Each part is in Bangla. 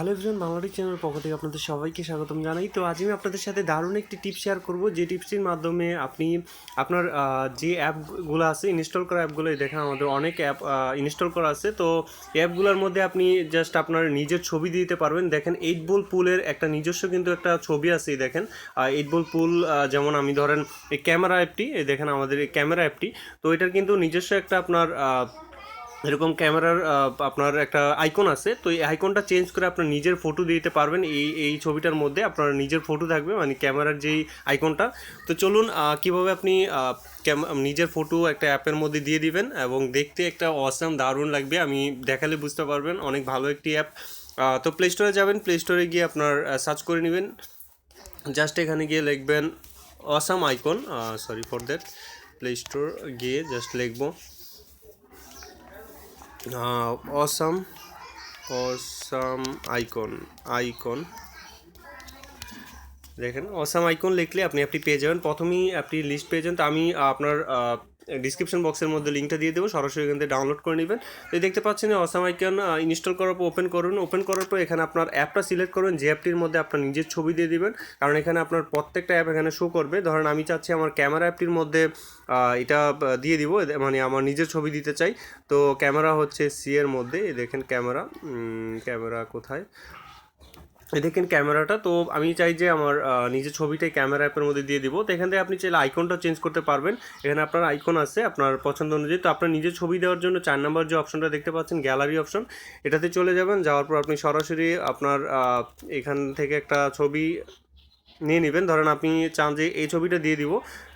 হ্যালো এভরিওয়ান বাংলাদেশ চ্যানেলের পক্ষ থেকে আপনাদের সবাইকে স্বাগতম জানাই। তো আজ আমি আপনাদের সাথে দারুণ একটি টিপ শেয়ার করব। যে টিপসটির মাধ্যমে আপনি আপনার যে অ্যাপগুলো আছে ইনস্টল করা অ্যাপগুলো দেখেন, আমাদের অনেক অ্যাপ ইনস্টল করা আছে। তো অ্যাপগুলোর মধ্যে আপনি জাস্ট আপনার নিজের ছবি দিতে পারবেন। দেখেন এইট বল পুলের একটা নিজস্ব কিন্তু একটা ছবি আছে দেখেন। এইট বল পুল যেমন আমি ধরেন, এই ক্যামেরা অ্যাপটি দেখেন আমাদের এই ক্যামেরা অ্যাপটি তো এটার কিন্তু নিজস্ব একটা আপনার এরকম ক্যামেরার আপনার একটা আইকন আছে, তো এই আইকনটা চেঞ্জ করে আপনার নিজের ফটো দিতে পারবেন। এই এই ছবিটার মধ্যে আপনার নিজের ফটো থাকবে মানে ক্যামেরার যেই আইকনটা তো চলুন কীভাবে আপনি নিজের ফটো একটা অ্যাপের মধ্যে দিয়ে দিবেন এবং দেখতে একটা অসাম দারুণ লাগবে। আমি দেখালে বুঝতে পারবেন, অনেক ভালো একটি অ্যাপ তো প্লে স্টোরে যাবেন প্লে স্টোরে গিয়ে আপনার সার্চ করে নেবেন। জাস্ট এখানে গিয়ে লিখবেন awesome icon sorry for that play store গিয়ে জাস্ট লিখব। অসাম অসাম আইকন আইকন দেখেন অসাম আইকন লিখলে আপনি আপনি পেয়ে যাবেন। প্রথমেই আপনি লিস্ট পেয়ে যাবেন। তো আমি আপনার ডিসক্রিপশন বক্সের মধ্যে লিঙ্কটা দিয়ে দেবো, সরাসরি এখান থেকে ডাউনলোড করে নেবেন। তো দেখতে পাচ্ছেন অসাম আইকন ইনস্টল করার পর ওপেন করুন। ওপেন করার পর এখানে আপনার অ্যাপটা সিলেক্ট করুন, যে অ্যাপটির মধ্যে আপনার নিজের ছবি দিয়ে দিবেন। কারণ এখানে আপনার প্রত্যেকটা অ্যাপ এখানে শো করবে। ধরেন আমি চাচ্ছি আমার ক্যামেরা অ্যাপটির মধ্যে এটা দিয়ে দিব মানে আমার নিজের ছবি দিতে চাই। তো ক্যামেরা হচ্ছে সি এর মধ্যে। দেখেন ক্যামেরা ক্যামেরা কোথায়? দেখেন ক্যামেরাটা, তো আমি চাই যে আমার নিজের ছবিটাই ক্যামেরা অ্যাপের মধ্যে দিয়ে দিব। তো এখান থেকে আপনি চাইলে আইকনটা চেঞ্জ করতে পারবেন। এখানে আপনার আইকন আছে, আপনার পছন্দ অনুযায়ী। তো আপনার নিজের ছবি দেওয়ার জন্য চার নাম্বার যে অপশনটা দেখতে পাচ্ছেন গ্যালারি অপশন এটাতে চলে যাবেন। যাওয়ার পর আপনি সরাসরি আপনার এখান থেকে একটা ছবি নিয়ে নেবেন। ধরেন আপনি চান যে এই ছবিটা দিয়ে দিব।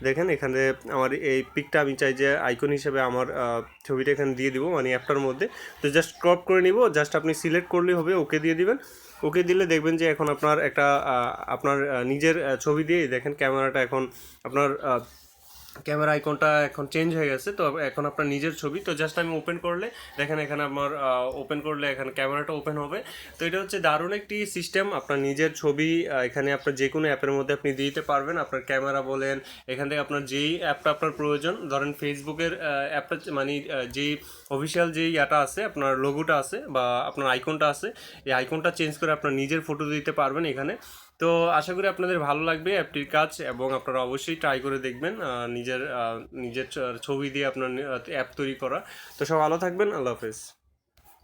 দেখেন এখানে আমার এই পিকটা আমি চাই যে আইকন হিসেবে আমার ছবিটা এখানে দিয়ে দিব মানে অ্যাপটার মধ্যে। তো জাস্ট ক্রপ করে নিব জাস্ট আপনি সিলেক্ট করলেই হবে ওকে দিয়ে দিবেন। ওকে দিলে দেখবেন যে এখন আপনার একটা আপনার নিজের ছবি দিয়ে দেখেন ক্যামেরাটা এখন আপনার ক্যামেরা আইকনটা এখন চেঞ্জ হয়ে গেছে, তো এখন আপনার নিজের ছবি, তো জাস্ট আমি ওপেন করলে, দেখেন এখানে আমার ওপেন করলে এখানে ক্যামেরাটা ওপেন হবে। তো এটা হচ্ছে দারুণ একটি সিস্টেম আপনার নিজের ছবি এখানে আপনার যে কোনো অ্যাপের মধ্যে আপনি দিতে পারবেন, আপনার ক্যামেরা বলেন, এখান থেকে আপনার যেই অ্যাপটা আপনার প্রয়োজন, ধরেন ফেসবুকের অ্যাপটা মানে যেই অফিসিয়াল যেই ইয়াটা আছে, আপনার লোগোটা আছে বা আপনার আইকনটা আছে, এই আইকনটা চেঞ্জ করে আপনার নিজের ফটো দিতে পারবেন এখানে। তো আশা করি আপনাদের ভালো লাগবে অ্যাপটির কাজ এবং আপনারা অবশ্যই ট্রাই করে দেখবেন নিজের নিজের ছবি দিয়ে আপনার অ্যাপ তৈরি করা। তো সব ভালো থাকবেন, আল্লাহ হাফেজ।